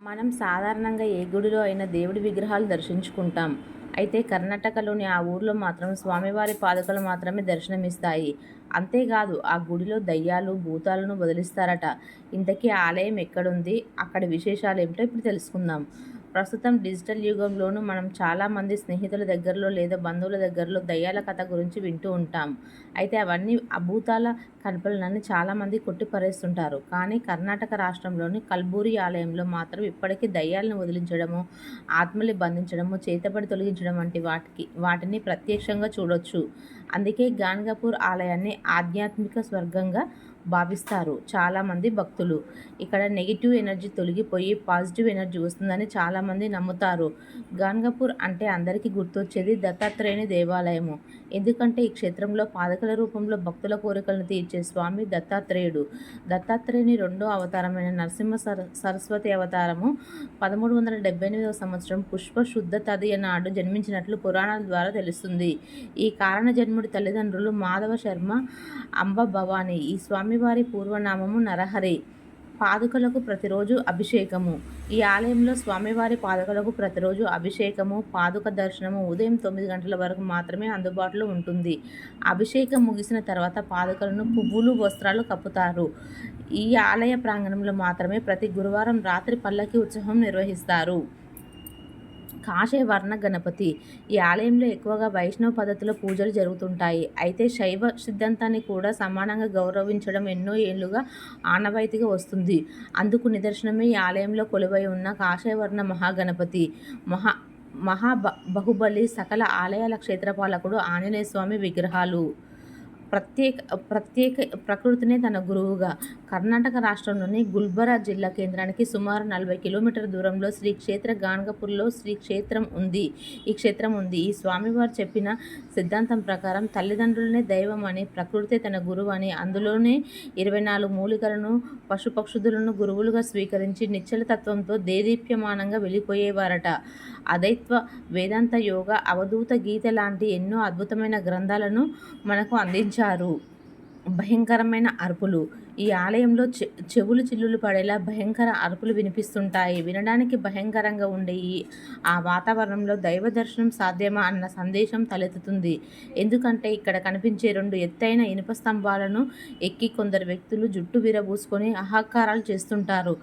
మనం సాధారణంగా ఏ గుడిలో అయినా దేవుడి విగ్రహాలు దర్శించుకుంటాం. అయితే కర్ణాటకలోని ఆ ఊర్లో మాత్రం స్వామివారి పాదుకలు మాత్రమే దర్శనమిస్తాయి. అంతేకాదు ఆ గుడిలో దయ్యాలు, భూతాలను వదిలిస్తారట. ఇంతకీ ఆలయం ఎక్కడుంది? అక్కడ విశేషాలు ఏమిటో ఇప్పుడు తెలుసుకుందాం. ప్రస్తుతం డిజిటల్ యుగంలోనూ మనం చాలామంది స్నేహితుల దగ్గరలో లేదా బంధువుల దగ్గరలో దయ్యాల కథ గురించి వింటూ ఉంటాం. అయితే అవన్నీ అభూతాల కల్పనలని చాలామంది కొట్టిపరేస్తుంటారు కానీ కర్ణాటక రాష్ట్రంలోని కల్బూరి ఆలయంలో మాత్రం ఇప్పటికీ దయ్యాలను వదిలించడము ఆత్మల్ని బంధించడము చేతబడి తొలగించడం వంటి వాటికి వాటిని ప్రత్యక్షంగా చూడొచ్చు. అందుకే గాన్గాపూర్ ఆలయాన్ని ఆధ్యాత్మిక స్వర్గంగా భావిస్తారు చాలామంది భక్తులు. ఇక్కడ నెగిటివ్ ఎనర్జీ తొలగిపోయి పాజిటివ్ ఎనర్జీ వస్తుందని చాలామంది నమ్ముతారు. గాన్గపూర్ అంటే అందరికీ గుర్తొచ్చేది దత్తాత్రేయుని దేవాలయము. ఎందుకంటే ఈ క్షేత్రంలో పాదకల రూపంలో భక్తుల కోరికలను తీర్చే స్వామి దత్తాత్రేయుడు. దత్తాత్రేయుని రెండో అవతారమైన నరసింహ సర సరస్వతి అవతారము పదమూడు వందల డెబ్బై ఎనిమిదవ సంవత్సరం పుష్ప శుద్ధ తదియ నాడు జన్మించినట్లు పురాణాల ద్వారా తెలుస్తుంది. ఈ కారణ జన్ముడి తల్లిదండ్రులు మాధవ శర్మ, అంబ భవాని. ఈ స్వామి స్వామివారి పూర్వనామము నరహరి. పాదుకలకు ప్రతిరోజు అభిషేకము. ఈ ఆలయంలో స్వామివారి పాదుకలకు ప్రతిరోజు అభిషేకము, పాదుక దర్శనము ఉదయం తొమ్మిది గంటల వరకు మాత్రమే అందుబాటులో ఉంటుంది. అభిషేకం ముగిసిన తర్వాత పాదుకలను పువ్వులు, వస్త్రాలు కప్పుతారు. ఈ ఆలయ ప్రాంగణంలో మాత్రమే ప్రతి గురువారం రాత్రి పల్లకీ ఉత్సవం నిర్వహిస్తారు. కాశీ వర్ణ గణపతి. ఈ ఆలయంలో ఎక్కువగా వైష్ణవ పద్ధతిలో పూజలు జరుగుతుంటాయి. అయితే శైవ సిద్ధాంతాన్ని కూడా సమానంగా గౌరవించడం ఎన్నో ఏళ్ళుగా ఆనవాయితీగా వస్తుంది. అందుకు నిదర్శనమే ఈ ఆలయంలో కొలువై ఉన్న కాశీవర్ణ మహాగణపతి. మహా మహా బాహుబలి. సకల ఆలయాల క్షేత్రపాలకుడు ఆంజనేయస్వామి విగ్రహాలు. ప్రత్యేక ప్రత్యేక ప్రకృతినే తన గురువుగా. కర్ణాటక రాష్ట్రంలోని గుల్బరా జిల్లా కేంద్రానికి సుమారు నలభై కిలోమీటర్ దూరంలో శ్రీ క్షేత్ర గాణగాపూర్లో శ్రీ క్షేత్రం ఉంది ఈ క్షేత్రం ఉంది. ఈ స్వామివారు చెప్పిన సిద్ధాంతం ప్రకారం తల్లిదండ్రులనే దైవం అని ప్రకృతే తన గురువు అని అందులోనే ఇరవై నాలుగు మూలికలను, పశుపక్షుదులను గురువులుగా స్వీకరించి నిశ్చల తత్వంతో దేదీప్యమానంగా వెళ్ళిపోయేవారట అదైత్వ వేదాంత యోగ అవధూత గీత లాంటి ఎన్నో అద్భుతమైన గ్రంథాలను మనకు అందించారు. భయంకరమైన అరుపులు. ఈ ఆలయంలో చె చెవులు చిల్లులు పడేలా భయంకర అరుపులు వినిపిస్తుంటాయి. వినడానికి భయంకరంగా ఉండే ఆ వాతావరణంలో దైవ దర్శనం సాధ్యమా అన్న సందేశం తలెత్తుతుంది. ఎందుకంటే ఇక్కడ కనిపించే రెండు ఎత్తైన ఇనుప స్తంభాలను ఎక్కి కొందరు వ్యక్తులు జుట్టు విరబూసుకొని అహంకారాలు చేస్తుంటారు.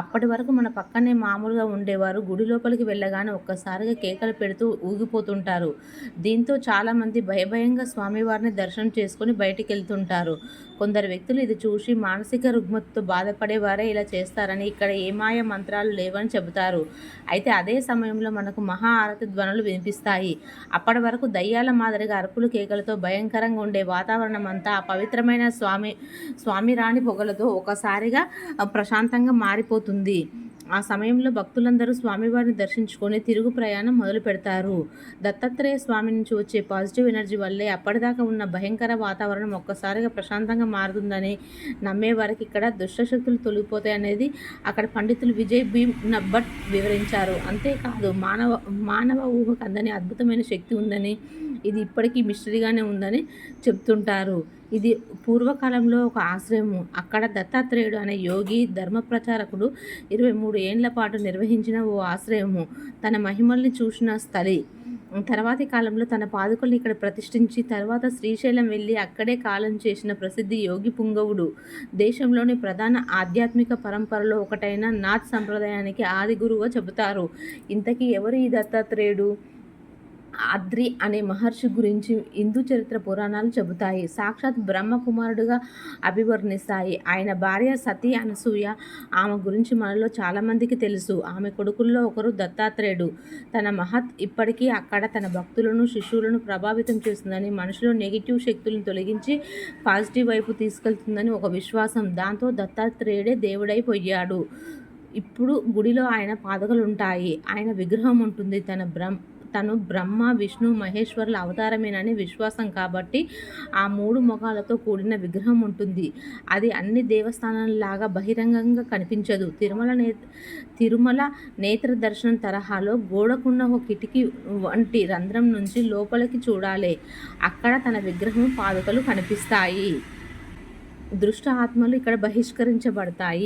అప్పటి వరకు మన పక్కనే మామూలుగా ఉండేవారు గుడి లోపలికి వెళ్ళగానే ఒక్కసారిగా కేకలు పెడుతూ ఊగిపోతుంటారు. దీంతో చాలామంది భయభయంగా స్వామివారిని దర్శనం చేసుకొని బయటికెళ్తుంటారు. కొందరు వ్యక్తులు ఇది చూసి మానసిక రుగ్మతతో బాధపడేవారే ఇలా చేస్తారని, ఇక్కడ ఏమాయ మంత్రాలు లేవని చెబుతారు. అయితే అదే సమయంలో మనకు మహా ఆరతి ధ్వనులు వినిపిస్తాయి. అప్పటి వరకు దయ్యాల మాదిరిగా అరుపులు కేకలతో భయంకరంగా ఉండే వాతావరణమంతా ఆ పవిత్రమైన స్వామి స్వామి రాణి పొగలతో ఒక్కసారిగా ప్రశాంతంగా మారిపోతుంది. ఆ సమయంలో భక్తులందరూ స్వామివారిని దర్శించుకొని తిరుగు ప్రయాణం మొదలు పెడతారు దత్తాత్రేయ స్వామి నుంచి వచ్చే పాజిటివ్ ఎనర్జీ వల్లే అప్పటిదాకా ఉన్న భయంకర వాతావరణం ఒక్కసారిగా ప్రశాంతంగా మారుతుందని నమ్మేవారికి ఇక్కడ దుష్టశక్తులు తొలగిపోతాయనేది అక్కడ పండితులు విజయ్ భీమ్ భట్ వివరించారు. అంతేకాదు మానవ మానవ ఊహకు అందని అద్భుతమైన శక్తి ఉందని, ఇది ఇప్పటికీ మిస్టరీగానే ఉందని చెప్తుంటారు ఇది పూర్వకాలంలో ఒక ఆశ్రయము అక్కడ దత్తాత్రేయుడు అనే యోగి, ధర్మ ప్రచారకుడు ఇరవై మూడు ఏండ్ల పాటు నిర్వహించిన ఓ ఆశ్రయము తన మహిమల్ని చూసిన స్థలి. తర్వాతి కాలంలో తన పాదుకల్ని ఇక్కడ ప్రతిష్ఠించి తర్వాత శ్రీశైలం వెళ్ళి అక్కడే కాలం చేసిన ప్రసిద్ధి యోగి పుంగవుడు. దేశంలోని ప్రధాన ఆధ్యాత్మిక పరంపరలో ఒకటైన నాథ్ సంప్రదాయానికి ఆది గురువుగా చెబుతారు. ఇంతకీ ఎవరు ఈ దత్తాత్రేయుడు? అద్రి అనే మహర్షి గురించి హిందూ చరిత్ర పురాణాలు చెబుతాయి. సాక్షాత్ బ్రహ్మకుమారుడుగా అభివర్ణిస్తాయి. ఆయన భార్య సతీ అనసూయ. ఆమె గురించి మనలో చాలామందికి తెలుసు. ఆమె కొడుకుల్లో ఒకరు దత్తాత్రేయుడు. తన మహత్ ఇప్పటికీ అక్కడ తన భక్తులను, శిష్యులను ప్రభావితం చేస్తుందని, మనుషులు నెగిటివ్ శక్తులను తొలగించి పాజిటివ్ వైపు తీసుకెళ్తుందని ఒక విశ్వాసం. దాంతో దత్తాత్రేయుడే దేవుడైపోయాడు. ఇప్పుడు గుడిలో ఆయన పాదకలు ఉంటాయి ఆయన విగ్రహం ఉంటుంది. తన బ్రహ్మ తను బ్రహ్మ, విష్ణు, మహేశ్వరుల అవతారమేనని విశ్వాసం కాబట్టి ఆ మూడు ముఖాలతో కూడిన విగ్రహం ఉంటుంది. అది అన్ని దేవస్థానాలలాగా బహిరంగంగా కనిపించదు. తిరుమల నే తిరుమల నేత్ర దర్శనం తరహాలో గోడకున్న ఓ కిటికీ వంటి రంధ్రం నుంచి లోపలికి చూడాలి అక్కడ తన విగ్రహం, పాదుకలు కనిపిస్తాయి. దుష్ట ఆత్మలు ఇక్కడ బహిష్కరించబడతాయి.